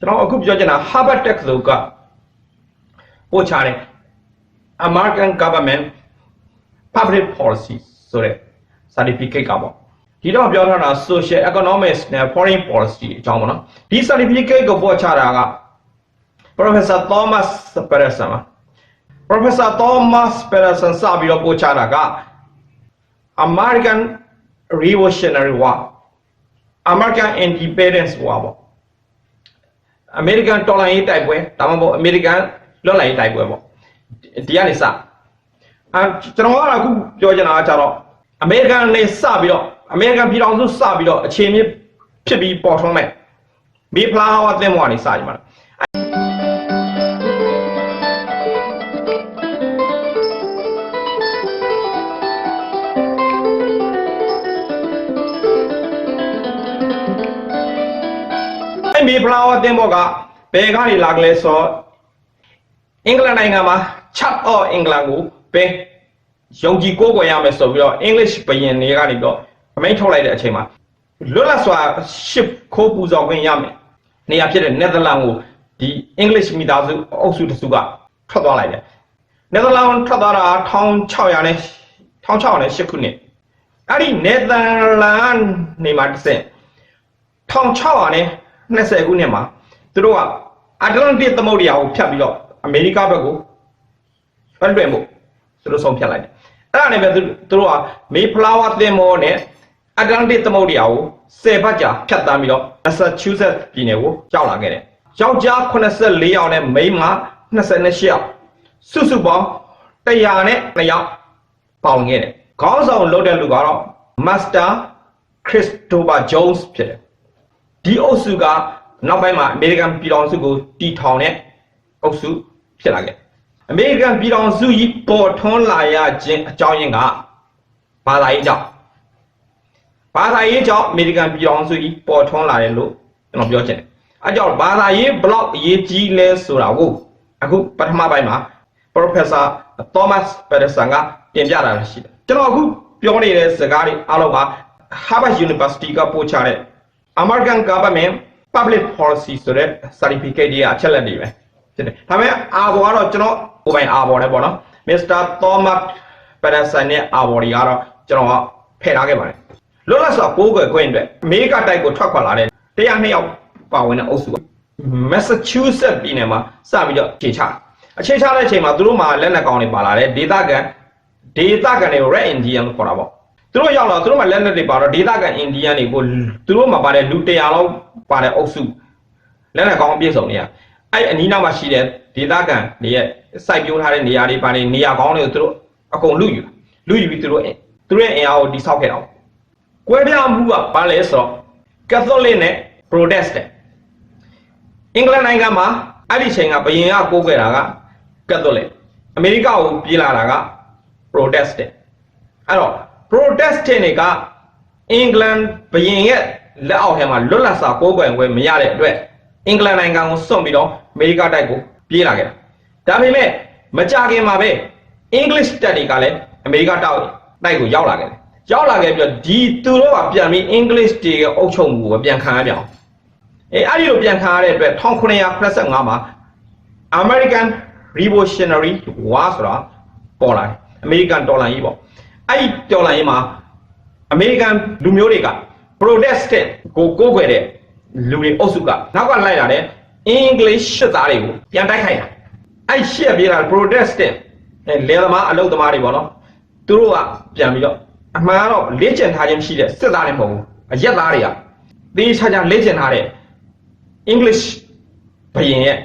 ကျွန်တော်အခုပြောချင်တာ Harvard တက္ကသိုလ်ကပို့ချတဲ့ American Government Public Policy ဆိုတဲ့ certificate ကပေါ့ဒီတော့ပြောထားတာ Social Economics နဲ့ Foreign Policy အကြောင်းပေါ့နော်ဒီ certificate ကိုပို့ချတာက Professor Thomas Peterson ပါ Professor Thomas Peterson စပြီးတော့ပို့ချတာက American Revolutionary War American Independence War ပေါ့ American တော်လှန်ရေးတိုက်ပွဲဒါမှမဟုတ် American လွတ်လပ်ရေးတိုက်ပွဲပေါ့ဒီကနေစအဲကျွန်တော်ကအခုပြောချင်တာကကြတော့ American နဲ့စပြီးတော့ American ပြည်တော်စုစပြီးတော့အခြေမြစ်ဖြစ်ပြီးပေါ်ထွန်းမဲ့မိဖလားဟောအသင်းဘွားနေစကြမှာ အဲ့မေဖလာဝတင်ဘောကဘယ်ကနေလာကလေးဆိုအင်္ဂလန်နိုင်ငံမှာ Church of England ကိုပဲယုံကြည်ကိုးကွယ်ရမယ်ဆိုပြီးတော့ English ဘယင်တွေကနေပြီးတော့အမိန့်ထုတ်လိုက်တဲ့အချိန်မှာလွတ်လပ်စွာရှစ်ခိုးပူဇော်ခွင့်ရမယ်နေရာဖြစ်တဲ့ Netherlands ကိုဒီ English မိသားစုအုပ်စုတစ်စုကထွက်သွားလိုက်တယ် Netherlands ထွက်သွားတာ1600နဲ့1600နဲ့8ခုနှစ်အဲ့ဒီ Netherlands နေမှာတစ်ဆင့်1600နဲ့ 20ခုနှစ်မှာသူတို့ကအတ္တလန်တစ်သမုဒ္ဒရာကိုဖြတ်ပြီးတော့အမေရိကဘက်ကိုဖန်တွင်ဖို့သူတို့ဆုံးဖြတ်လိုက်တယ်အဲ့ဒါနဲ့ပဲသူသူတို့ကမေဖလာဝါသင်မောနဲ့အတ္တလန်တစ်သမုဒ္ဒရာကို10ဘတ်ကြာဖြတ်တန်းပြီးတော့ Massachusetts ပြည်နယ်ကိုရောက်လာခဲ့တယ်ယောက်ျား84ယောက်နဲ့မိန်းမ28ယောက်စုစုပေါင်း100နဲ့2ယောက်ပေါင်ခဲ့တယ်ခေါင်းဆောင်လုပ်တဲ့လူကတော့ Master Christopher Jones ဖြစ်တယ် ဒီအုပ်စုကနောက်ပိုင်းမှာအမေရိကန်ပြည်ထောင်စုကိုတီထောင်တဲ့အုပ်စုဖြစ်လာခဲ့အမေရိကန်ပြည်ထောင်စုကြီးပေါ်ထွန်းလာရခြင်းအကြောင်းရင်းကဘာသာရေးကြောင့်ဘာသာရေးကြောင့်အမေရိကန်ပြည်ထောင်စုကြီးပေါ်ထွန်းလာတယ်လို့ကျွန်တော်ပြောချင်တယ်အဲကြောင့်ဘာသာရေးဘလောက်အရေးကြီးလဲဆိုတာကိုအခုပထမပိုင်းမှာ Professor Thomas Peterson ကတင်ပြတာရှိတယ်ကျွန်တော်အခုပြောနေတဲ့စကားတွေအားလုံးက Harvard University ကပို့ချတဲ့ American Government Public Policy ဆိုတဲ့ certificate တွေအချက်လက်တွေပဲဖြစ်တယ်ဒါပေမဲ့အာဘောကတော့ကျွန်တော်ကိုယ်ပိုင်အာဘောနဲ့ပေါ့နော် Mr. Thomas Peterson နဲ့အာဘောတွေကတော့ကျွန်တော်ကဖယ်ထားခဲ့ပါတယ်လွတ်လပ်စွာပိုးကွယ်ခွင့်အတွက်အမေရိကတိုက်ကိုထွက်ခွာလာတဲ့တရားနှစ်ယောက်ပါဝင်တဲ့အုပ်စုက Massachusetts ပြည်နယ်မှာစပြီးတော့ခြေချအခြေချတဲ့အချိန်မှာသူတို့မှာလက်နက်ကောင်တွေပါလာတယ်ဒေသခံဒေသခံတွေကို Red Indian လို့ခေါ်တာပေါ့ သူတို့ရောက်လာသူတို့မှာလက်နက်တွေပါတော့ဒေသခံအိန္ဒိယတွေကိုသူတို့မှာပါတဲ့လူ100လောက်ပါတဲ့အုပ်စုလက်နက်ကောင်းအပြည့်စုံနေရအဲ့အနီးနောက်မှာရှိတဲ့ဒေသခံတွေရဲ့စိုက်ပျိုးထားတဲ့နေရာတွေပါနေနေရာကောင်းတွေကိုသူတို့အကုန်လူယူလူယူပြီးသူတို့သူတို့ရဲ့အင်အားကိုတိဆောက်ခဲ့တာကွဲပြားမှုကဘာလဲဆိုတော့ Catholic နဲ့ Protestant အင်္ဂလန်နိုင်ငံမှာအဲ့ဒီချိန်ကဘယင်ကကိုးကွယ်တာက Catholic အမေရိကကိုပြေးလာတာက Protestant အဲ့တော့ Protestant တွေကအင်္ဂလန်ဘုရင်ရဲ့လက်အောက်ထဲမှာလွတ်လပ်စွာကိုးကွယ်ခွင့်မရတဲ့အတွက်အင်္ဂလန်နိုင်ငံကိုစွန့်ပြီးတော့အမေရိကတိုက်ကိုပြေးလာခဲ့တာဒါပေမဲ့မကြခင်မှာပဲ English တပ်တွေကလည်းအမေရိကတောက်တိုက်ကိုရောက်လာခဲ့တယ်ရောက်လာခဲ့ပြီးတော့ဒီသူတို့ကပြန်ပြီး English တွေရဲ့အုပ်ချုပ်မှုကိုပြန်ခံရပြန်အောင်အဲအဲ့ဒီလိုပြန်ခံရတဲ့အတွက်1985မှာ American Revolutionary War ဆိုတာပေါ်လာတယ်အမေရိကန်တော်လှန်ရေးပေါ့ အဲ့ဒီတော်လှန်ရေးမှာအမေရိကန်လူမျိုးတွေက Protestant ကိုကိုးကွယ်တဲ့လူတွေအုပ်စုကနောက်ကလိုက်လာတဲ့ English ရှစ်သားတွေကိုပြန်တိုက်ခိုက်တာအဲ့ရှစ်ပြေးလာ Protestant အဲလေသမားအလုပ်သမားတွေပေါ့နော်သူတို့ကပြန်ပြီးတော့အမှန်ကတော့လေ့ကျင့်ထားခြင်းမရှိတဲ့စစ်သားတွေမဟုတ်ဘူးအရက်သားတွေကသေချာချာလေ့ကျင့်ထားတဲ့ English ဘယင်ရဲ့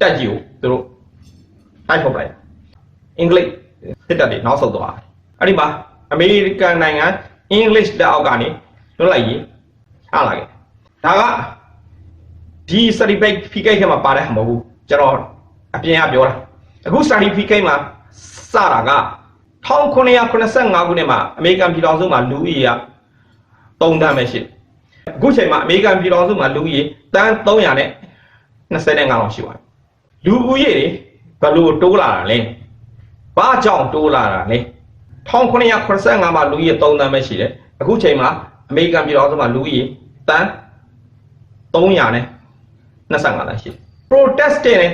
တက်ကြီးကိုသူတို့တိုက်ထုတ်လိုက်အင်္ဂလိပ်စစ်တပ်တွေနောက်ဆုတ်သွားတယ် အဲ့ဒီမှာအမေရိကန်နိုင်ငံ English လက်အောက်ကနေလွတ်လိုက်ရေးအားလာခဲ့ဒါကဒီ certificate ထဲမှာပါတဲ့ဟာမဟုတ်ဘူးကျွန်တော်အပြင်ကပြောတာအခု certificate မှာစတာက1985ခုနှစ်မှာအမေရိကန်ပြည်ထောင်စုမှာလူဦးရေက3တန်းပဲရှိတယ်အခုချိန်မှာအမေရိကန်ပြည်ထောင်စုမှာလူဦးရေတန်း300နဲ့25လောက်ရှိပါတယ်လူဦးရေတွေဘယ်လိုတိုးလာတာလဲဘာကြောင့်တိုးလာတာလဲ 1985မှာလူဦးရေ3တန်းပဲရှိတယ်အခုချိန်မှာအမေရိကန်ပြည်ထောင်စုမှာလူဦးရေတန်း300နဲ့25တန်းရှိတယ် protestant နဲ့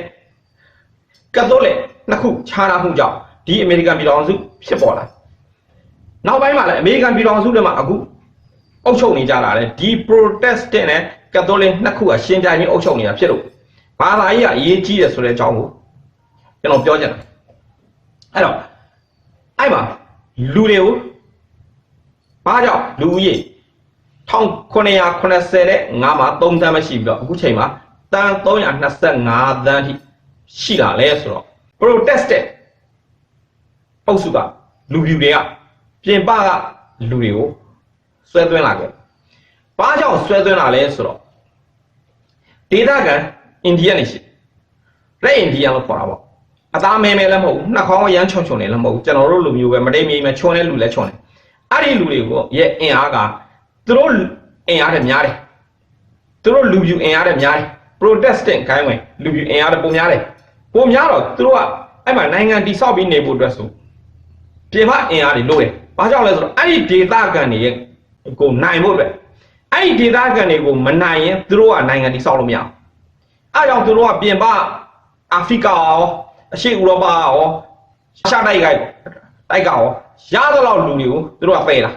ကက်သိုလစ်နှစ်ခုခြားနာမှုကြောင့်ဒီအမေရိကန်ပြည်ထောင်စုဖြစ်ပေါ်လာနောက်ပိုင်းမှာလည်းအမေရိကန်ပြည်ထောင်စုထဲမှာအခုအုပ်ချုပ်နေကြတာလေဒီ protestant နဲ့ကက်သိုလစ်နှစ်ခုကရှင်းပြပြီးအုပ်ချုပ်နေတာဖြစ်လို့ဘာသာရေးကအရေးကြီးတယ်ဆိုတဲ့အကြောင်းကိုကျွန်တော်ပြောချင်တာအဲ့တော့အဲ့မှာ လူတွေကိုဘာကြောင့်လူဦးရေ1980နဲ့5မှာ3တန်းမရှိပြီးတော့အခုချိန်မှာတန်း325တန်းထိရှိလာလဲဆိုတော့ protestant အုပ်စုကလူပြူတွေကပြင်ပကလူတွေကိုဆွဲသွင်းလာခဲ့။ဘာကြောင့်ဆွဲသွင်းလာလဲဆိုတော့ဒေသခံအိန္ဒိယနေရှိလက်အိန္ဒိယလို့ခေါ်တာပေါ့။ အသားမဲမဲလည်းမဟုတ်ဘူး။နှာခေါင်းရမ်းချုံချုံနေလည်းမဟုတ်ဘူး။ကျွန်တော်တို့လူမျိုးပဲမတိမ်မြေမဲ့ချွန်းတဲ့လူလည်းချွန်းတယ်။အဲ့ဒီလူတွေကိုရဲ့အင်အားကသူတို့အင်အားတွေများတယ်။သူတို့လူပြူအင်အားတွေများတယ်။ protestant ခိုင်းဝင်လူပြူအင်အားတွေပုံများတယ်။ပုံများတော့သူတို့ကအဲ့မှာနိုင်ငံတိဆောက်ပြီးနေဖို့အတွက်ဆိုပြင်ပအင်အားတွေလိုတယ်။ဘာကြောင့်လဲဆိုတော့အဲ့ဒီဒေသခံတွေရဲ့ကိုနိုင်ဖို့အတွက်အဲ့ဒီဒေသခံတွေကိုမနိုင်ရင်သူတို့ကနိုင်ငံတိဆောက်လို့မရဘူး။အဲ့ကြောင့်သူတို့ကပြင်ပအာဖရိကရော အရှေ့ဥရောပရောရှားတိုက်ခိုက်တိုက်ကရောရသလောက်လူတွေကိုသူတို့ကပယ်လာ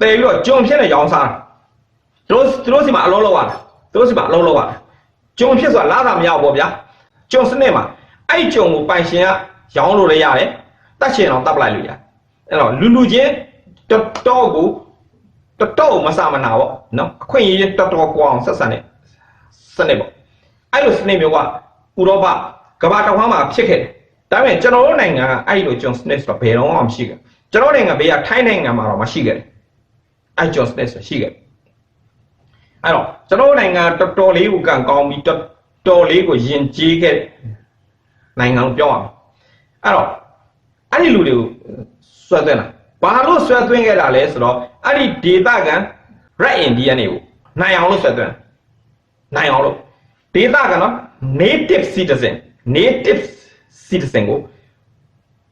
ပယ်ပြီးတော့ဂျုံဖြစ်နေရောင်းစားသူတို့သူတို့စီမှာအလုံးလောက်ရတာသူတို့စီမှာအလုံးလောက်ရတာဂျုံဖြစ်ဆိုတာလာတာမရဘူးပေါ့ဗျာဂျုံစနစ်မှာအဲ့ဂျုံကိုပိုင်ရှင်ကရောင်းလို့လည်းရတယ်တတ်ချင်အောင်တပ်ပလိုက်လို့ရတယ်အဲ့တော့လူလူချင်းတော်တော်ကိုတော်တော်မဆမနာပေါ့နော်အခွင့်အရေးတော်တော်ကွာအောင်ဆက်ဆံတဲ့စနစ်ပေါ့အဲ့လိုစနစ်မျိုးကဥရောပ ကမ္ဘာတစ်ဝန်းမှာဖြစ်ခဲ့တယ်ဒါပေမဲ့ကျွန်တော်တို့နိုင်ငံကအဲ့လိုဂျွန်စနစ်ဆိုတော့ဘယ်တော့မှမရှိခဲ့ကျွန်တော်နိုင်ငံဘေးကထိုင်းနိုင်ငံမှာတော့မရှိခဲ့တယ်အဲ့ဂျွန်စနစ်ဆိုရှိခဲ့အဲ့တော့ကျွန်တော်နိုင်ငံတော်တော်လေးကိုကံကောင်းပြီးတော်တော်လေးကိုယဉ်ကျေးခဲ့နိုင်ငံကိုပြောရအောင်အဲ့တော့အဲ့ဒီလူတွေကိုဆွဲသွင်းလာဘာလို့ဆွဲသွင်းခဲ့တာလဲဆိုတော့အဲ့ဒီဒေတာကန် red indian တွေကိုနိုင်အောင်လို့ဆွဲသွင်းနိုင်အောင်လို့ဒေတာကန်နော် native citizen native citizen ကို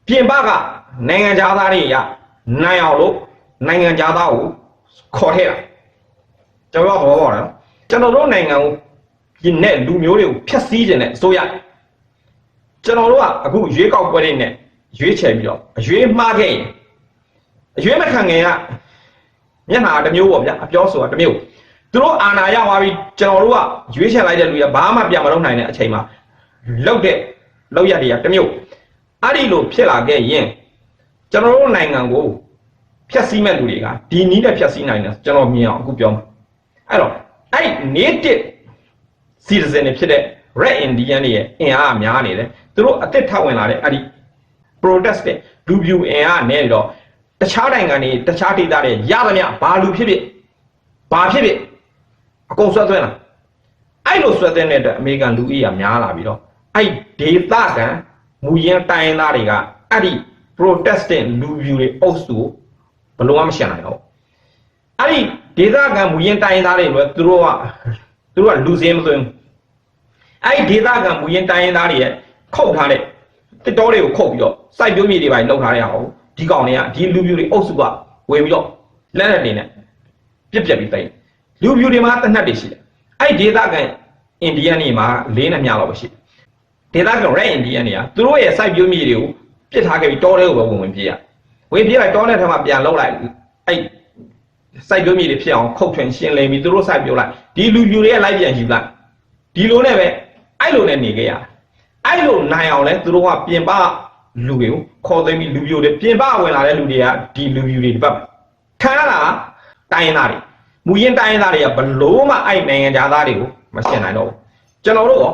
ပြင်ပကနိုင်ငံသားတွေရနိုင်အောင်လို့နိုင်ငံသားကိုခေါ်ထည့်တာကျွန်တော်တော့ဘောပါနော်ကျွန်တော်တို့နိုင်ငံကိုယင်းနဲ့လူမျိုးတွေကိုဖျက်ဆီးခြင်းနဲ့အစိုးရကျွန်တော်တို့ကအခုရွေးကောက်ပွဲတွေနဲ့ရွေးချယ်ပြီးတော့အရွေးမှားခဲ့ရင်အရွေးမခံခင်ကမျက်နှာတစ်မျိုးပေါ့ဗျာအပြောဆိုတာတစ်မျိုးသူတို့အာဏာရသွားပြီးကျွန်တော်တို့ကရွေးချယ်လိုက်တဲ့လူကဘာမှပြန်မလုပ်နိုင်တဲ့အချိန်မှာ လောက်တဲ့လောက်ရတွေကတစ်မျိုးအဲ့ဒီလိုဖြစ်လာခဲ့ရင်ကျွန်တော်တို့နိုင်ငံကိုဖျက်ဆီးမဲ့လူတွေကဒီနည်းနဲ့ဖျက်ဆီးနိုင်တယ်ကျွန်တော်မြင်အောင်အခုပြောမှာအဲ့တော့အဲ့ native citizen တွေဖြစ်တဲ့ red indian တွေရဲ့အင်အားများနေတယ်သူတို့အစ်စ်ထပ်ဝင်လာတဲ့အဲ့ဒီ protest တဲ့လူပြူအင်အားနဲ့တော့တခြားနိုင်ငံတွေတခြားဒေသတွေရသမျှဘာလူဖြစ်ဖြစ်ဘာဖြစ်ဖြစ်အကုန်ဆွဲသွင်းလာအဲ့လိုဆွဲသွင်းတဲ့အတွက်အမေရိကန်လူဦးရေများလာပြီးတော့ အဲ့ဒေသခံမူရင်းတိုင်းရင်းသားတွေကအဲ့ဒီ protestant လူပြူတွေအုပ်စုကိုဘလို့မှမရှင်းနိုင်တော့အဲ့ဒီဒေသခံမူရင်းတိုင်းရင်းသားတွေလည်းသူတို့ကသူတို့ကလူစင်းမသွင်းအဲ့ဒီဒေသခံမူရင်းတိုင်းရင်းသားတွေရဲ့ခုတ်ထားတဲ့တစ်တော်တွေကိုခုတ်ပြီးတော့စိုက်ပျိုးမြေတွေပိုင်းလောက်ထားတဲ့အောင်ဒီကောင်တွေကဒီလူပြူတွေအုပ်စုကဝင်ပြီးတော့လက်လက်နေနဲ့ပြက်ပြက်ပြီးတိတ်လူပြူတွေမှာတနတ်တွေရှိတယ်အဲ့ဒီဒေသခံအိန္ဒိယနေမှာလေးနဲ့မြလောက်ပဲရှိတယ် ဒေသခံ red indian တွေကသူတို့ရဲ့စိုက်ပျိုးမြေတွေကိုပြစ်ထားခဲ့ပြီးတောထဲကိုပဲဝင်ဝင်ပြေးရဝင်ပြေးလိုက်တောထဲထဲမှာပြန်လောက်လိုက်အဲ့စိုက်ပျိုးမြေတွေဖြစ်အောင်ခုတ်ထွင်ရှင်းလင်းပြီးသူတို့စိုက်ပျိုးလိုက်ဒီလူပြူတွေကလိုက်ပြန်ယူလိုက်ဒီလိုနဲ့ပဲအဲ့လိုနဲ့နေခဲ့ရအဲ့လိုနိုင်အောင်လဲသူတို့ကပြင်ပလူတွေကိုခေါ်သိမ်းပြီးလူပြိုတွေပြင်ပဝင်လာတဲ့လူတွေကဒီလူပြိုတွေဒီဘက်ခံရတာတိုင်းရင်းသားတွေမူရင်းတိုင်းရင်းသားတွေကဘလို့မှအဲ့နိုင်ငံသားတွေကိုမရှင်းနိုင်တော့ဘူးကျွန်တော်တို့ရော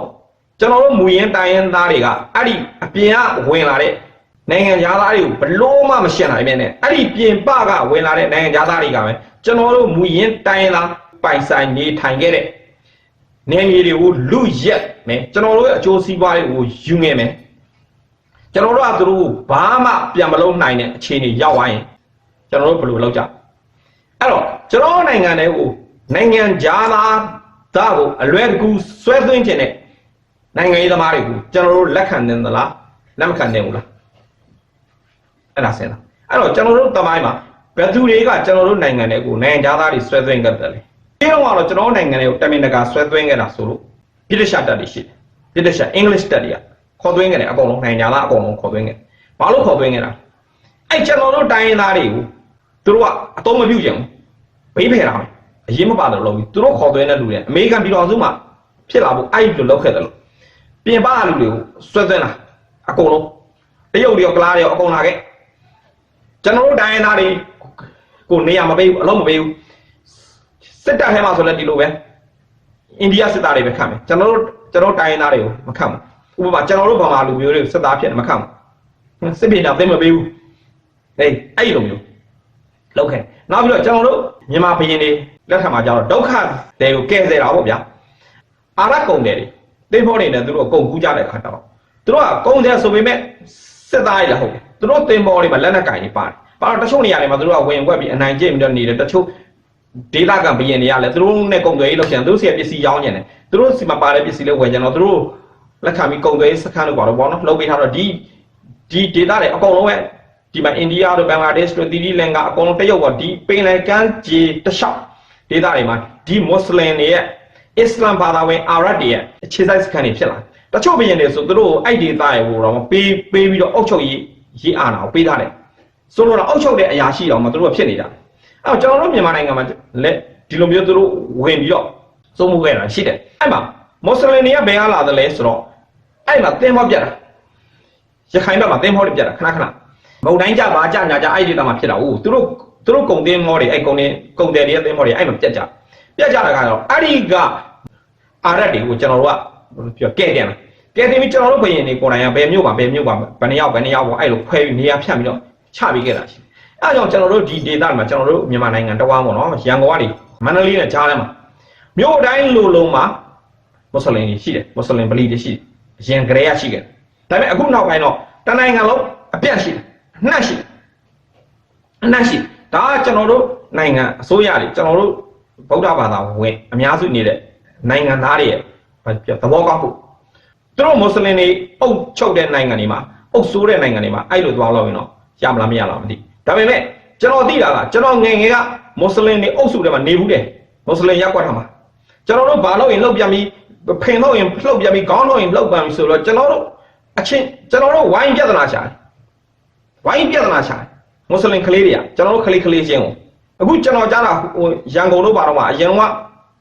ကျွန်တော်တို့မူရင်းတိုင်းရင်းသားတွေကအဲ့ဒီအပြင်ကဝင်လာတဲ့နိုင်ငံသားတွေကိုဘလို့မှမရှင်းနိုင်မြဲနဲ့အဲ့ဒီပြင်ပကဝင်လာတဲ့နိုင်ငံသားတွေကပဲကျွန်တော်တို့မူရင်းတိုင်းရင်းသားပိုင်ဆိုင်နေထိုင်ခဲ့တဲ့နေမြေတွေကိုလူရက်မယ်ကျွန်တော်တို့ရဲ့အကျိုးစီးပွားတွေကိုယူငယ်မယ်ကျွန်တော်တို့ကသူတို့ဘာမှပြန်မလုပ်နိုင်တဲ့အခြေအနေရောက်သွားရင်ကျွန်တော်တို့ဘယ်လိုလုပ်ကြအဲ့တော့ကျွန်တော်နိုင်ငံတွေကိုနိုင်ငံသားသားကိုအလွယ်တကူဆွဲသွင်းခြင်းနဲ့ နိုင်ငံရေးသမားတွေကိုကျွန်တော်တို့လက်ခံတယ်သလားလက်မခံတယ်ဘူးလားအဲ့ဒါဆင်လားအဲ့တော့ကျွန်တော်တို့တမိုင်းမှာဘယ်သူတွေကကျွန်တော်တို့နိုင်ငံတွေကိုနိုင်ငံသားတွေဆွဲသွင်းခဲ့တယ်လဲဒီတော့ကတော့ကျွန်တော်နိုင်ငံတွေကိုတမင်တကာဆွဲသွင်းခဲ့တာဆိုလို့ပြစ်တရှာတက်တွေရှိတယ်ပြစ်တရှာ English တက်တွေကခေါ်သွင်းခဲ့တယ်အကုန်လုံးနိုင်ငံသားအကုန်လုံးခေါ်သွင်းခဲ့ဘာလို့ခေါ်သွင်းခဲ့တာအဲ့ကျွန်တော်တို့တိုင်းရင်းသားတွေကိုသူတို့ကအသုံးမပြုကြဘူးဘေးဖယ်တာအရေးမပါတယ်လို့သူတို့ခေါ်သွင်းတဲ့လူတွေအမေရိကန်ပြည်တော်စုမှာဖြစ်လာဖို့အဲ့ဒီလိုလုပ်ခဲ့တယ်လို့ ပြင်ပလူတွေကိုဆွဲသွင်းတာအကုန်လုံးတရုတ်တွေရောကလားတွေရောအကုန်လာခဲ့ကျွန်တော်တို့တိုင်းရင်းသားတွေကိုနေရာမပေးဘူးအလုံးမပေးဘူးစစ်တပ်ထဲမှာဆိုလည်းဒီလိုပဲအိန္ဒိယစစ်သားတွေပဲခံမယ်ကျွန်တော်တို့ကျွန်တော်တိုင်းရင်းသားတွေကိုမခံဘူးဥပမာကျွန်တော်တို့ဗမာလူမျိုးတွေကိုစစ်သားဖြစ်တယ်မခံဘူးစစ်ပြေတာသိမပေးဘူးဟေးအဲ့လိုမျိုးလောက်ခဲ့နောက်ပြီးတော့ကျွန်တော်တို့မြန်မာဘရင်တွေလက်ထက်မှာကျတော့ဒုက္ခတွေကိုကဲဆယ်တာပေါ့ဗျာအာရကုံတ ယ်တွေသိဖို့နေတယ်သူတို့အကုန်ကူးကြတဲ့ခါတော့သူတို့ကကုံတယ်ဆိုပေမဲ့စစ်သားရည်လားဟုတ်တယ်သူတို့တင်ပေါ်တွေမှာလက်နက်ကင်တွေပါတယ်ပါတော့တချို့နေရာတွေမှာသူတို့ကဝင်ွက်ပြီးအနိုင်ကျင့်ပြီးတော့နေတယ်တချို့ဒေတာကဘရင်တွေကလည်းသူတို့နဲ့ကုံတယ်ရေးလုပ်ချင်သူတို့စီကပစ္စည်းရောင်းနေတယ်သူတို့စီမှာပါတဲ့ပစ္စည်းလေးဝယ်ကြတော့သူတို့လက်ခံပြီးကုံတယ်စခန်းလို့ပါတော့ဘောနော်လုပ်ပေးထားတော့ဒီဒီဒေတာတွေအကုန်လုံးပဲဒီမှာအိန္ဒိယတို့ဘင်္ဂလားဒေ့ရှ်တို့တီတီလင်္ကာအကုန်လုံးတရုတ်ကဒီပင်လယ်ကမ်းခြေတလျှောက်ဒေသတွေမှာဒီမွတ်စလင်တွေရဲ့ အစ္စလာမ်ဘာသာဝင်အာရတ်တွေရဲ့အခြေစိုက်စခန်းတွေဖြစ်လာတချို့ဘရင်တွေဆိုသူတို့အဲ့ဒေသရဲ့ဟိုတော့ပေးပေးပြီးတော့အုပ်ချုပ်ရေးရေးအာဏာကိုပေးထားတယ်ဆိုတော့အုပ်ချုပ်တဲ့အရာရှိတော်မှာသူတို့ကဖြစ်နေတာအဲ့တော့ကျွန်တော်တို့မြန်မာနိုင်ငံမှာလက်ဒီလိုမျိုးသူတို့ဝင်ပြီးတော့စိုးမှုခဲ့တာရှိတယ်အဲ့မှာမွတ်စလင်တွေကဘယ်ကလာတယ်လဲဆိုတော့အဲ့မှာသင်္ဘောပြတ်တာရခိုင်ဘက်မှာသင်္ဘောတွေပြတ်တာခဏခဏမုံတိုင်းကြပါကြညာကြအဲ့ဒီတမှာဖြစ်တာဟုတ်သူတို့သူတို့ကုံတင်းမောတွေအဲ့ကုံတင်းကုံတယ်တွေရဲ့တင်းမောတွေအဲ့မှာပြတ်ကြ ပြတ်ကြတာကတော့အဲ့ဒီကအာရက်တွေကိုကျွန်တော်တို့ကပြောကဲတယ်ကဲတင်ပြီးကျွန်တော်တို့ဘယင်တွေကိုယ်တိုင်ကဘယ်မြို့ပါဘယ်မြို့ပါဘယ်နှစ်ယောက်ဘယ်နှစ်ယောက်ပေါ့အဲ့လိုခွဲပြီးနေရာဖြန့်ပြီးတော့ချပြီးခဲ့တာရှိအဲ့ကြောင့်ကျွန်တော်တို့ဒီ data မှာကျွန်တော်တို့မြန်မာနိုင်ငံတဝမ်းပေါ့နော်ရန်ကုန်ကနေမန္တလေးနဲ့ကြားထဲမှာမြို့တိုင်းလိုလုံးမှာမွတ်စလင်တွေရှိတယ်မွတ်စလင်ဗလီတွေရှိတယ်အရင်ကတည်းကရှိခဲ့တယ်ဒါပေမဲ့အခုနောက်ပိုင်းတော့တနိုင်ငံလုံးအပြတ်ရှိတယ်အနှက်ရှိတယ်အနှက်ရှိဒါကကျွန်တော်တို့နိုင်ငံအစိုးရတွေကျွန်တော်တို့ ဗုဒ္ဓဘာသာဝင်အများစုနေတဲ့နိုင်ငံသားတွေရဲ့သဘောကောက်ဖို့သူတို့မွတ်စလင်တွေအုပ်ချုပ်တဲ့နိုင်ငံတွေမှာအုပ်စိုးတဲ့နိုင်ငံတွေမှာအဲ့လိုသွားလို့ရင်တော့ရမလားမရလားမသိဒါပေမဲ့ကျွန်တော်သိတာကကျွန်တော်ငယ်ငယ်ကမွတ်စလင်တွေအုပ်စုတွေမှာနေဘူးတယ်မွတ်စလင်ရက်ကွက်ထားမှာကျွန်တော်တို့ဘာလို့ရင်လှုပ်ပြန်ပြီးဖင်လို့ရင်လှုပ်ပြန်ပြီးခေါင်းလို့ရင်လှုပ်ပြန်ပြီးဆိုတော့ကျွန်တော်တို့အချင်းကျွန်တော်တို့ဝိုင်းပြဿနာရှာတယ်ဝိုင်းပြဿနာရှာတယ်မွတ်စလင်ကလေးတွေကကျွန်တော်တို့ကလေးကလေးချင်းကို အခုကျွန်တော်ကြားတာဟိုရန်ကုန်တို့ဘာတော့မှအရင်က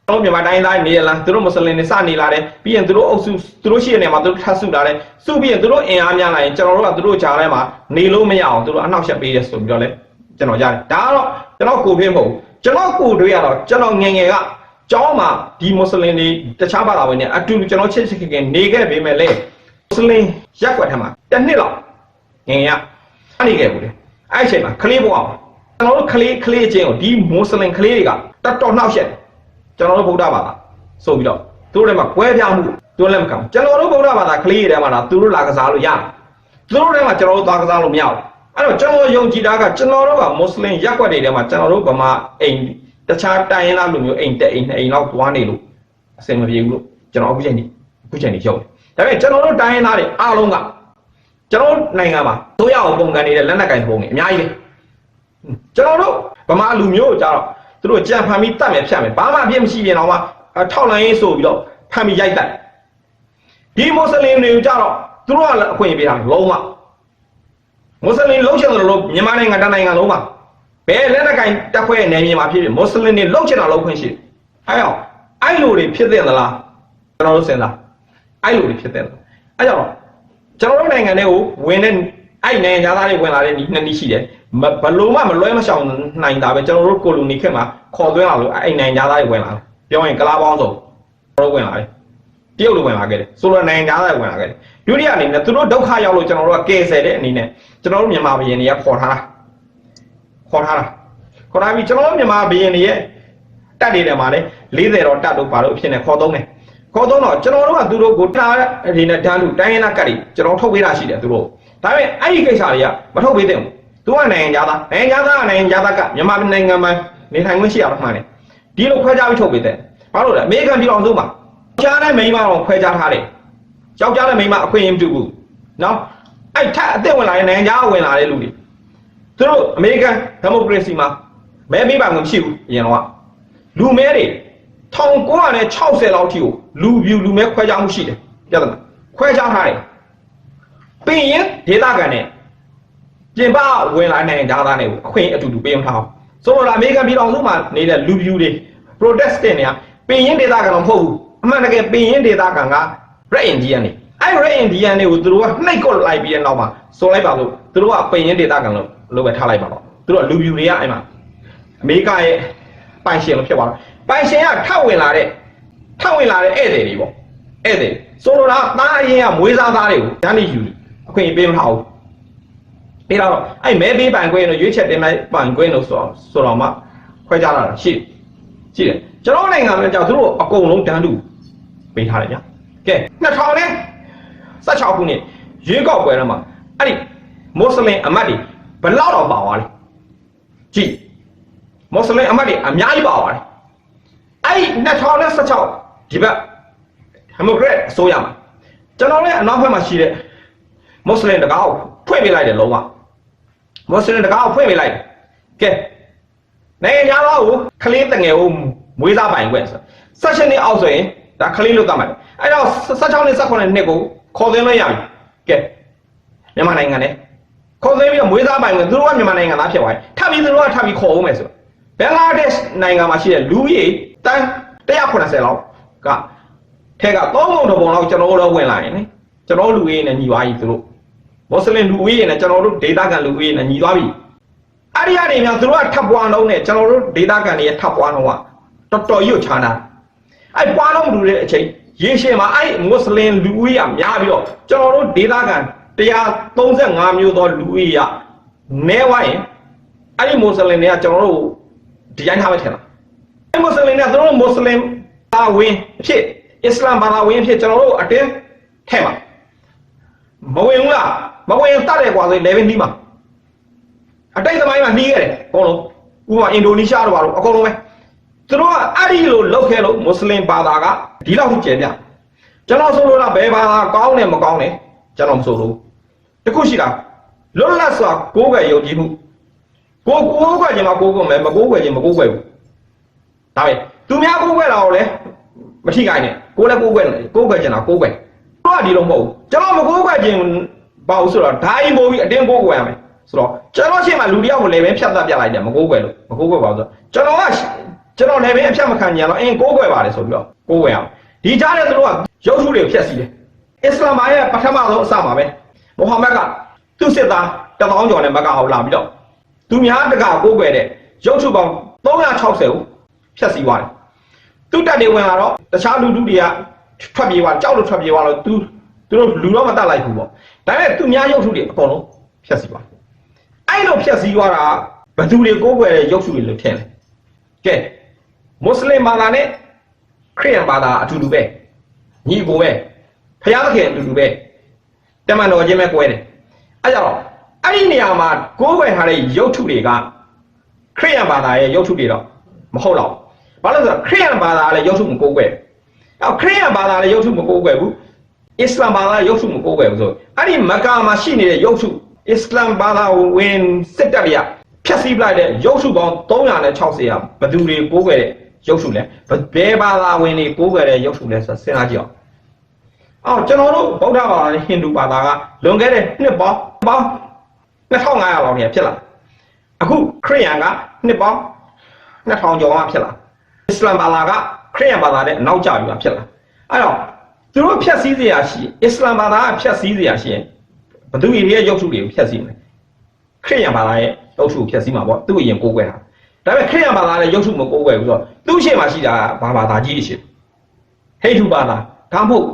ကျွန်တော်မြန်မာတိုင်းသားနေရလားသူတို့မွတ်စလင်တွေစနေလာတယ်ပြီးရင်သူတို့အုပ်စုသူတို့ရှိတဲ့နေရာမှာသူတို့ထပ်စုလာတယ်စုပြီးရင်သူတို့အင်အားများလာရင်ကျွန်တော်တို့ကသူတို့ကြားထဲမှာနေလို့မရအောင်သူတို့အနှောက်အယှက်ပေးတယ်ဆိုပြီးတော့လေကျွန်တော်ကြားတယ်ဒါကတော့ကျွန်တော်ကိုပြင်းမဟုတ်ဘူးကျွန်တော်ကိုတွေးရတော့ကျွန်တော်ငငယ်ကကျောင်းမှာဒီမွတ်စလင်တွေတခြားဘာသာဝင်တွေအတူတူကျွန်တော်ချစ်ချစ်ခင်ခင်နေခဲ့ပေမဲ့လေမွတ်စလင်ရက်ွက်ထဲမှာတစ်နှစ်လောက်ငငယ်ကနေခဲ့ဘူးလေအဲ့အချိန်မှာကလေးဘဝ ကျွန်တော်တို့ကလေးကလေးချင်းကိုဒီမွတ်စလင်ကလေးတွေကတော်တော်နှောက်ယှက်တယ်ကျွန်တော်တို့ဗုဒ္ဓဘာသာဆိုပြီးတော့သူတို့ထဲမှာကွဲပြားမှုသူလည်းမကံကျွန်တော်တို့ဗုဒ္ဓဘာသာကလေးတွေထဲမှာတော့သူတို့လာကစားလို့ရတယ်သူတို့ထဲမှာကျွန်တော်တို့သွားကစားလို့မရဘူးအဲ့တော့ကျွန်တော်ယုံကြည်တာကကျွန်တော်တို့ကမွတ်စလင်ရက်ွက်တွေထဲမှာကျွန်တော်တို့ဗမာအိမ်တခြားတိုင်းရင်းသားလူမျိုးအိမ်တက်အိမ်နှစ်အိမ်လောက်သွားနေလို့အဆင်မပြေဘူးလို့ကျွန်တော်အခုချိန်ဒီအခုချိန်ဒီရောက်တယ်ဒါပေမဲ့ကျွန်တော်တို့တိုင်းရင်းသားတွေအားလုံးကကျွန်တော်နိုင်ငံမှာတို့ရအောင်ပုံကန်နေတဲ့လက်နက်ကင်ပုံတွေအများကြီးပဲ ကျွန်တော်တို့ဗမာလူမျိုးကိုကြတော့သူတို့ကြံဖန်ပြီးတတ်မယ်ဖြတ်မယ်ဘာမှအပြစ်မရှိပြန်တော့မှထောက်လိုင်းရေးဆိုပြီးတော့ဖန်ပြီးရိုက်တက်ဒီမွတ်စလင်တွေကိုကြတော့သူတို့ကအခွင့်အရေးပေးတာလုံးဝမွတ်စလင်လုံးချင်တယ်လို့မြန်မာနိုင်ငံတနိုင်ငံလုံးမှာဘယ်လက်နက်ကင်တက်ဖွဲ့နယ်မြေမှာဖြစ်ဖြစ်မွတ်စလင်တွေလုံးချင်တာလုံးခွင့်ရှိတယ်အဲအောင်အဲ့လိုတွေဖြစ်တဲ့သလားကျွန်တော်တို့စဉ်းစားအဲ့လိုတွေဖြစ်တဲ့အဲကြောင့်ကျွန်တော်တို့နိုင်ငံတွေကိုဝင်တဲ့အဲ့နိုင်ငံသားတွေဝင်လာတဲ့ဒီနှစ်နည်းရှိတယ် ဘလို့မှမလွဲမရှောင်နိုင်တာပဲကျွန်တော်တို့ကိုလိုနီခေတ်မှာခေါ်သွင်းလာလို့အဲ့နိုင်ငံသားတွေဝင်လာတယ်ပြောရင်ကလားပေါင်းစုံကျွန်တော်တို့ဝင်လာတယ်တရုတ်လိုဝင်လာခဲ့တယ်ဆိုတော့နိုင်ငံသားတွေဝင်လာခဲ့တယ်ဒုတိယအနေနဲ့သူတို့ဒုက္ခရောက်လို့ကျွန်တော်တို့ကကယ်ဆယ်တဲ့အနေနဲ့ကျွန်တော်တို့မြန်မာဘုရင်တွေကခေါ်ထားတာခေါ်ထားတာခေါ်ထားပြီးကျွန်တော်တို့မြန်မာဘုရင်တွေရဲ့တက်နေတယ်မှာလေ40တော့တက်လို့ပါလို့အဖြစ်နဲ့ခေါ်သုံးတယ်ခေါ်သုံးတော့ကျွန်တော်တို့ကသူတို့ကိုတားအနေနဲ့တန်းလူတိုင်းရင်းသားကတ်တွေကျွန်တော်ထုတ်ပေးတာရှိတယ်သူတို့ဒါပေမဲ့အဲ့ဒီကိစ္စတွေကမထုတ်ပေးသင့်ဘူး သူကနိုင်ငံသားနိုင်ငံသားကနိုင်ငံသားကမြန်မာနိုင်ငံမှာနေထိုင်ခွင့်ရှိရတော့မှန်းတယ်ဒီလိုခွဲခြားပြီးထုတ်ပေးတဲ့ဘာလို့လဲအမေရိကန်ပြည်တော်စုမှာကြားတဲ့မိန်းမအောင်ခွဲခြားထားတယ်ယောက်ျားနဲ့မိန်းမအခွင့်အရေးမတူဘူးနော်အဲ့ထက်အသက်ဝင်လာတဲ့နိုင်ငံသားဝင်လာတဲ့လူတွေသူတို့အမေရိကန်ဒီမိုကရေစီမှာမဲပေးပါမှမရှိဘူးအရင်တော့လူမဲတွေ1960လောက်ထိကိုလူပြူလူမဲခွဲခြားမှုရှိတယ်ပြဿနာခွဲခြားထားတယ်ပြီးရင်ဒေသခံနဲ့ ပြင်ပဝင်လာနိုင်ဒါသားတွေကိုအခွင့်အတူတူပေးအောင်ထားအောင်ဆိုတော့အမေရိကန်ပြည်တော်စုမှာနေတဲ့လူပြူတွေ protestant တွေကပင်ရင်ဒေသခံတော့မဟုတ်ဘူးအမှန်တကယ်ပင်ရင်ဒေသခံက red indian တွေအဲ့ red indian တွေကိုသူတို့ကနှိပ်ကွက်လိုက်ပြီးတဲ့နောက်မှာဆိုလိုက်ပါလို့သူတို့ကပင်ရင်ဒေသခံလို့လို့ပဲထားလိုက်ပါတော့သူတို့ကလူပြူတွေကအဲ့မှာအမေရိကရဲ့ပိုင်ရှင်လို့ဖြစ်သွားတော့ပိုင်ရှင်ကထောက်ဝင်လာတဲ့ထောက်ဝင်လာတဲ့ဧည့်သည်တွေပေါ့ဧည့်သည်ဆိုလိုတာသားအရင်ကမွေးစားသားတွေကိုဓာတ်နေယူအခွင့်အရေးပေးမထားဘူး ပြီးတော့အဲ့မဲပေးပိုင်ခွင့်တို့ရွေးချက်တင်လိုက်ပိုင်ခွင့်တို့ဆိုတော့ဆိုတော့မှခွဲခြားလာတာရှိတယ်ရှိတယ်ကျွန်တော်နိုင်ငံမှာကြောင့်သူတို့အကုန်လုံးတန်းတူပေးထားတယ်ဗျာကဲ2016ခုနှစ်ရွေးကောက်ပွဲတော့မှာအဲ့ဒီမွတ်စလင်အမတ်တွေဘယ်လောက်တော့ပါသွားလဲကြည့်မွတ်စလင်အမတ်တွေအများကြီးပါသွားတယ်အဲ့ဒီ2016ဒီဘက်ဒီမိုကရက်အစိုးရမှာကျွန်တော်လည်းအနောက်ဘက်မှာရှိတဲ့မွတ်စလင်တကားကိုဖွင့်ပေးလိုက်တယ်လုံးဝ မွတ်စလင်တကားကိုဖွင့်ပေးလိုက်တယ်ကဲနိုင်ငံသားကိုခလင်းတငယ်ကိုမွေးစားပိုင်ခွင့်ဆိုဆက်ရှင်နှစ်အောက်ဆိုရင်ဒါခလင်းလို့သတ်မှတ်တယ်အဲ့တော့16နှစ်18နှစ်ကိုခေါ်သွင်းလို့ရပြီကဲမြန်မာနိုင်ငံနဲ့ခေါ်သွင်းပြီးတော့မွေးစားပိုင်ခွင့်သူတို့ကမြန်မာနိုင်ငံသားဖြစ်သွားတယ်ထပ်ပြီးသူတို့ကထပ်ပြီးခေါ်ဦးမယ်ဆိုဘင်္ဂလားဒေ့ရှ်နိုင်ငံမှာရှိတဲ့လူကြီးတန်း180လောက်ကထဲကသုံးပုံတစ်ပုံလောက်ကျွန်တော်တို့ဝင်လာရင်လေကျွန်တော်လူကြီးနဲ့ညီပါကြီးသူတို့ မွတ်စလင်လူဦးရေနဲ့ကျွန်တော်တို့ဒေတာကန်လူဦးရေနဲ့ညီသွားပြီအဲ့ဒီကနေများသူတို့ကထပ်ပွားလုံးနဲ့ကျွန်တော်တို့ဒေတာကန်တွေထပ်ပွားလုံးကတော်တော်ရွတ်ချာနာအဲ့ပွားလုံးလူတဲ့အချိန်ရေရှည်မှာအဲ့မွတ်စလင်လူဦးရေကများပြီးတော့ကျွန်တော်တို့ဒေတာကန်135မျိုးသောလူဦးရေကနဲဝိုင်းအဲ့ဒီမွတ်စလင်တွေကကျွန်တော်တို့ဒီတိုင်းထားပဲထင်လားအဲ့မွတ်စလင်တွေကသူတို့မွတ်စလင်ဘာဝင်အဖြစ်အစ္စလာမ်ဘာသာဝင်အဖြစ်ကျွန်တော်တို့အတင်းထဲမှာမဝင်ဘူးလား မဝင်တတ်တယ်ကွာဆိုရင် level နှီးမှာအတိတ်သမိုင်းမှာနှီးခဲ့တယ်အကုန်လုံးဥပမာအင်ဒိုနီးရှားတို့ဘာလို့အကုန်လုံးပဲသူတို့ကအဲ့ဒီလိုလောက်ခဲ့လို့မွတ်စလင်ဘာသာကဒီလောက်ထိကျယ်ပြန့်ကျွန်တော်ဆိုလို့လားဘယ်ဘာသာကောင်းတယ်မကောင်းတယ်ကျွန်တော်မဆိုလို့တခုရှိတာလွတ်လပ်စွာကိုးကွယ်ယုံကြည်မှုကိုကိုးကွယ်ခြင်းမှာကိုးကွယ်မယ်မကိုးကွယ်ခြင်းမကိုးကွယ်ဘူးဒါပဲသူများကိုးကွယ်တာကိုလည်းမထိခိုက်နဲ့ကိုယ်လည်းကိုးကွယ်တယ်ကိုးကွယ်ခြင်းတာကိုးကွယ်တော့ဒီလိုမဟုတ်ဘူးကျွန်တော်မကိုးကွယ်ခြင်း ဘာလို့ဆိုတော့ဓာတ်ပို့ပြီးအတင်းကိုးကွယ်ရမယ်ဆိုတော့ကျွန်တော်ရှေ့မှာလူတယောက်ကိုလည်းပဲဖြတ်သတ်ပြလိုက်တယ်မကိုးကွယ်လို့မကိုးကွယ်ပါဘူးဆိုတော့ကျွန်တော်ကကျွန်တော်လည်းပဲအဖြတ်မခံကြတော့အင်းကိုးကွယ်ပါတယ်ဆိုပြီးတော့ကိုးကွယ်အောင်ဒီကြားထဲသူတို့ကရုပ်ထုတွေကိုဖျက်ဆီးတယ်အစ္စလာမ်ဘာရဲ့ပထမဆုံးအစမှာပဲမုဟမ္မဒ်ကသူ့စစ်သားတသောင်းကျော်နဲ့မက္ကာဟောလာပြီးတော့သူများတကကိုးကွယ်တဲ့ရုပ်ထုပေါင်း360ကိုဖျက်ဆီးသွားတယ်သူ့တက်တွေဝင်လာတော့တခြားလူလူတွေကထွက်ပြေးသွားကြောက်လို့ထွက်ပြေးသွားတော့သူ သူတို့လူတော့မတတ်လိုက်ဘူးပေါ့ဒါပေမဲ့သူများရုပ်ထုတွေအကုန်လုံးဖျက်ဆီးသွားတယ်အဲ့လိုဖျက်ဆီးသွားတာဘယ်သူတွေကိုးကွယ်တဲ့ရုပ်ထုတွေလို့ထင်တယ်ကဲမွတ်စလင်ဘာသာနဲ့ခရစ်ယာန်ဘာသာအတူတူပဲညီကိုပဲဖျားသခင်အတူတူပဲတမန်တော်ချင်းပဲကွဲတယ်အဲ့ကြတော့အဲ့ဒီနေရာမှာကိုးကွယ်ထားတဲ့ရုပ်ထုတွေကခရစ်ယာန်ဘာသာရဲ့ရုပ်ထုတွေတော့မဟုတ်တော့ဘာလို့လဲဆိုတော့ခရစ်ယာန်ဘာသာလည်းရုပ်ထုမကိုးကွယ်အဲ့ခရစ်ယာန်ဘာသာလည်းရုပ်ထုမကိုးကွယ်ဘူး အစ္စလာမ်ဘာသာရုပ်ထုမကိုးကွယ်ဘူးဆိုအဲ့ဒီမက္ကာမှာရှိနေတဲ့ရုပ်ထုအစ္စလာမ်ဘာသာဝင်စစ်တပ်တွေကဖြတ်စည်းပလိုက်တဲ့ရုပ်ထုပေါင်း360ရာဘယ်သူတွေကိုးကွယ်တဲ့ရုပ်ထုလဲဘယ်ဘာသာဝင်တွေကိုးကွယ်တဲ့ရုပ်ထုလဲဆိုစဉ်းစားကြည့်အောင်အော်ကျွန်တော်တို့ဗုဒ္ဓဘာသာနဲ့ဟိန္ဒူဘာသာကလွန်ခဲ့တဲ့နှစ်ပေါင်းပေါင်း2500လောက်နေဖြစ်လာအခုခရစ်ယာန်ကနှစ်ပေါင်း2000ကျော်မှဖြစ်လာအစ္စလာမ်ဘာသာကခရစ်ယာန်ဘာသာနဲ့အနောက်ကျပြီးမှဖြစ်လာအဲ့တော့ သူတို့ဖြတ်စည်းစရာရှိအစ္စလာမ်ဘာသာကဖြတ်စည်းစရာရှိရင်ဘသူတွေရဲ့ရုပ်ထုတွေကိုဖြတ်စည်းမယ်ခရစ်ယာန်ဘာသာရဲ့ရုပ်ထုကိုဖြတ်စည်းမှာပေါ့သူ့အရင်ကိုးကွယ်တာဒါပေမဲ့ခရစ်ယာန်ဘာသာရဲ့ရုပ်ထုမကိုးကွယ်ဘူးဆိုတော့သူ့ရှေ့မှာရှိတာကဘာဘာသာကြီးတွေရှိဟိန္ဒူဘာသာဒါမှမဟုတ်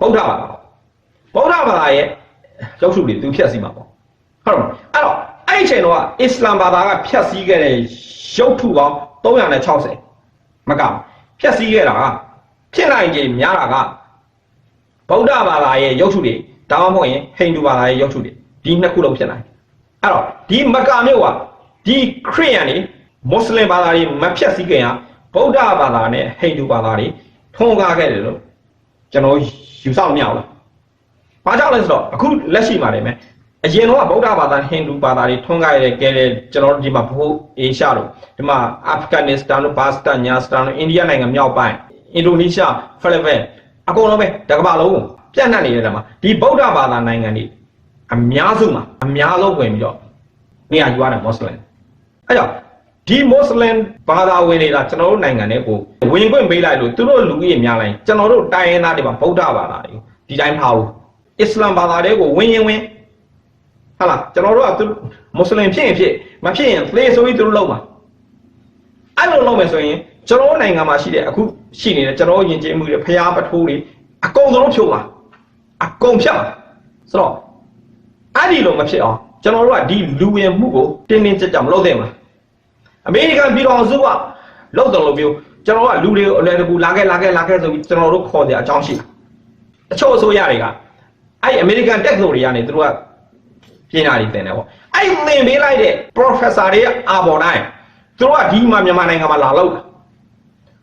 ဗုဒ္ဓဘာသာဗုဒ္ဓဘာသာရဲ့ရုပ်ထုတွေသူဖြတ်စည်းမှာပေါ့ဟုတ်တော့အဲ့တော့အဲ့ဒီအချိန်တော့အစ္စလာမ်ဘာသာကဖြတ်စည်းခဲ့တဲ့ရုပ်ထုပေါင်း360မကဖြတ်စည်းခဲ့တာက ဖြစ်နိုင်ခြင်းများတာကဗုဒ္ဓဘာသာရဲ့ရုပ်ထုတွေဒါမှမဟုတ်ရင်ဟိန္ဒူဘာသာရဲ့ရုပ်ထုတွေဒီနှစ်ခုလုံးဖြစ်နိုင်အဲ့တော့ဒီမက္ကာမြို့ကဒီခရစ်ယာန်တွေမွတ်စလင်ဘာသာတွေမဖြတ်စည်းခင်ကဗုဒ္ဓဘာသာနဲ့ဟိန္ဒူဘာသာတွေထွန်းကားခဲ့တယ်လို့ကျွန်တော်ယူဆမရဘူးလား။ဘာကြောင့်လဲဆိုတော့အခုလက်ရှိမှာနေမယ်ဗအရင်တော့ဗုဒ္ဓဘာသာဟိန္ဒူဘာသာတွေထွန်းကားရခဲ့တဲ့ကျွန်တော်တို့ဒီမှာဘိုးအေရှားတို့ဒီမှာအာဖဂန်နစ္စတန်တို့ပါစတန်ညာစတန်တို့အိန္ဒိယနိုင်ငံမြောက်ပိုင်း အင်ဒိုနီးရှားဖိလစ်ပင်းအကုန်လုံးပဲတကမ္ဘာလုံးပြန့်နှံ့နေတဲ့မှာဒီဗုဒ္ဓဘာသာနိုင်ငံတွေအများစုမှာအများဆုံးဝင်ပြီးတော့နေရာယူရတယ်မွတ်စလင်အဲကြောင့်ဒီမွတ်စလင်ဘာသာဝင်တွေကကျွန်တော်တို့နိုင်ငံတွေကိုဝင်ခွင့်ပေးလိုက်လို့သူတို့လူကြီးများလိုက်ကျွန်တော်တို့တိုင်းရင်းသားတွေမှာဗုဒ္ဓဘာသာတွေဒီတိုင်းထားဘူးအစ္စလာမ်ဘာသာတွေကိုဝင်ရင်ဝင်ဟာလားကျွန်တော်တို့ကသူမွတ်စလင်ဖြစ်ရင်ဖြစ်မဖြစ်ရင်သေဆိုပြီးသူတို့လုံးမှာအဲ့လိုလုပ်မယ်ဆိုရင် ကျွန်တော်တို့နိုင်ငံမှာရှိတဲ့အခုရှိနေတဲ့ကျွန်တော်တို့ယဉ်ကျေးမှုတွေဖျားပထိုးတွေအကုန်လုံးဖြုတ်မှာအကုန်ဖြတ်မှာဆိုတော့အဲ့ဒီလိုမဖြစ်အောင်ကျွန်တော်တို့ကဒီလူဝင်မှုကိုတင်းတင်းကြပ်ကြပ်မလုပ်သင့်ဘူးအမေရိကန်ပြည်တော်စုကလောက်တယ်လို့ပြောကျွန်တော်ကလူတွေကိုအလွယ်တကူလာခဲ့လာခဲ့လာခဲ့ဆိုပြီးကျွန်တော်တို့ခေါ်ကြအကြောင်းရှိတာအချို့အစိုးရတွေကအဲ့အမေရိကန်တက်ဆိုတွေကနေသူတို့ကပြင်တာတွေတင်တယ်ပေါ့အဲ့သင်ပေးလိုက်တဲ့ professor တွေအာဘော်တိုင်းသူတို့ကဒီမှာမြန်မာနိုင်ငံမှာလာလောက်တာ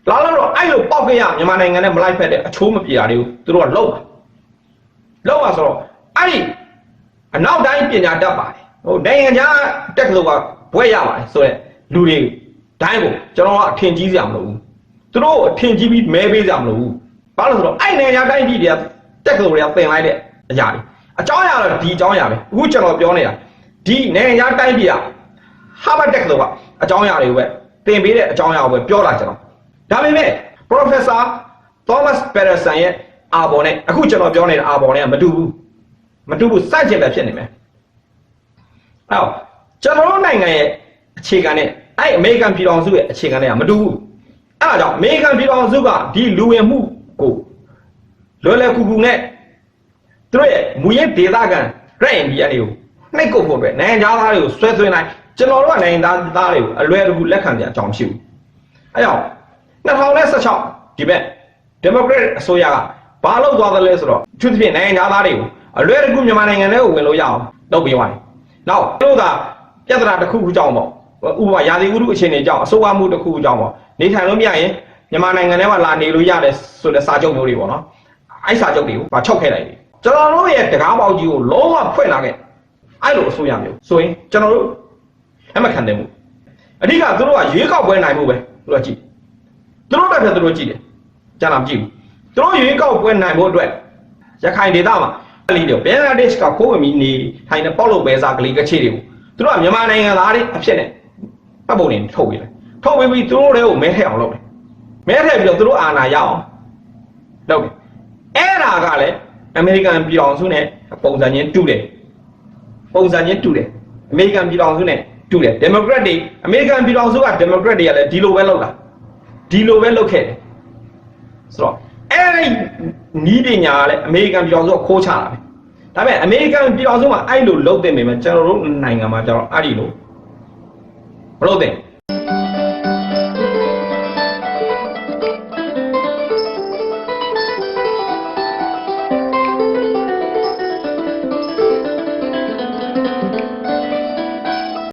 လာလို့တော့အဲ့လိုပောက်ကရမြန်မာနိုင်ငံနဲ့မလိုက်ဖက်တဲ့အချိုးမပြေတာတွေကိုသူတို့ကလောက်တာလောက်ပါဆိုတော့အဲ့ဒီအနောက်တိုင်းပညာတတ်ပါတယ်ဟိုနိုင်ငံခြားတက်ကလို့ကဘွဲရပါတယ်ဆိုတော့လူတွေတိုင်းကိုကျွန်တော်ကအထင်ကြီးစရာမလိုဘူးသူတို့အထင်ကြီးပြီးမဲပေးစရာမလိုဘူးဘာလို့လဲဆိုတော့အဲ့နိုင်ငံခြားတိုင်းပြည်တွေကတက်ကလို့တွေကသင်လိုက်တဲ့အရာတွေအကြောင်းအရာတော့ဒီအကြောင်းအရာပဲအခုကျွန်တော်ပြောနေတာဒီနိုင်ငံခြားတိုင်းပြည်ကဟာဗတ်တက်ကလို့ကအကြောင်းအရာတွေကိုပဲသင်ပေးတဲ့အကြောင်းအရာကိုပဲပြောတာကျွန်တော် ဒါပေမဲ့ Professor Thomas Patterson ရဲ့အာဘော်နဲ့အခုကျွန်တော်ပြောနေတဲ့အာဘော်နဲ့ကမတူဘူးမတူဘူးစန့်ကျင်ပဲဖြစ်နေမယ်အဲ့တော့ကျွန်တော်တို့နိုင်ငံရဲ့အခြေခံနဲ့အဲ့အမေရိကန်ပြည်တော်စုရဲ့အခြေခံနဲ့ကမတူဘူးအဲ့ဒါကြောင့်အမေရိကန်ပြည်တော်စုကဒီလူဝင်မှုကိုလွယ်လွယ်ကူကူနဲ့သူတို့ရဲ့မူရင်းဒေသခံရက်ရင်ဒီကနေကိုနှိပ်ကုတ်ဖို့အတွက်နိုင်ငံသားတွေကိုဆွဲဆွဲနိုင်ကျွန်တော်တို့ကနိုင်ငံသားသားတွေကိုအလွယ်တကူလက်ခံကြအကြောင်းရှိဘူးအဲ့ကြောင့် 2016ဒီဘက် Democrat အစိုးရကဘာလုပ်သွားသလဲဆိုတော့သူသဖြင့်နိုင်ငံသားတွေကိုအလွယ်တကူမြန်မာနိုင်ငံထဲကိုဝင်လို့ရအောင်လုပ်ပေးသွားတယ်။နောက်တို့ကပြဿနာတစ်ခုခုကြောင့်ပေါ့ဥပမာရာသီဥတုအခြေအနေကြောင့်အဆိုးအမှုတစ်ခုခုကြောင့်ပေါ့နေထိုင်လို့မရရင်မြန်မာနိုင်ငံထဲမှာလာနေလို့ရတယ်ဆိုတဲ့စာချုပ်မျိုးတွေပေါ့နော်။အဲ့စာချုပ်တွေကိုဗာချုပ်ခဲ့လိုက်တယ်။ကျွန်တော်တို့ရဲ့တကားပေါက်ကြီးကိုလုံးဝဖွင့်လာခဲ့အဲ့လိုအဆိုးရမျိုးဆိုရင်ကျွန်တော်တို့အမခံတယ်မှုအဓိကသူတို့ကရွေးကောက်ပွဲနိုင်မှုပဲသူတို့ကကြည့် သူတို့တက်ပြသူတို့ကြည့်တယ်ကျန်တာမကြည့်ဘူးသူတို့ရွေးကောက်ပွဲနိုင်ဖို့အတွက်ရခိုင်ဒေသမှာအဲ့ဒီတော့ဘင်္ဂလားဒေ့ရှ်ကခိုးဝင်ပြီးနေထိုင်တဲ့ပေါက်လို့ပဲစားကလေးကချေတွေကိုသူတို့ကမြန်မာနိုင်ငံသားတွေအဖြစ်နဲ့ပတ်ပုံနေထုတ်ပြီးတယ်ထုတ်ပြီးပြီးသူတို့တွေကိုမဲထည့်အောင်လုပ်တယ်မဲထည့်ပြီးတော့သူတို့အာဏာရအောင်လုပ်တယ်အဲ့ဒါကလည်းအမေရိကန်ပြည်တော်စုနဲ့ပုံစံချင်းတူတယ်ပုံစံချင်းတူတယ်အမေရိကန်ပြည်တော်စုနဲ့တူတယ်ဒီမိုကရက်တွေအမေရိကန်ပြည်တော်စုကဒီမိုကရက်တွေကလည်းဒီလိုပဲလုပ်တာ ဒီလိုပဲလုပ်ခဲ့တယ်ဆိုတော့အဲ့ဒီနီးပညာကလည်းအမေရိကန်ပြည်တော်စုကခိုးချတာပဲဒါပေမဲ့အမေရိကန်ပြည်တော်စုကအဲ့လိုလုပ်တဲ့မိမယ်ကျွန်တော်တို့နိုင်ငံမှာကျတော့အဲ့ဒီလိုမလုပ်တဲ့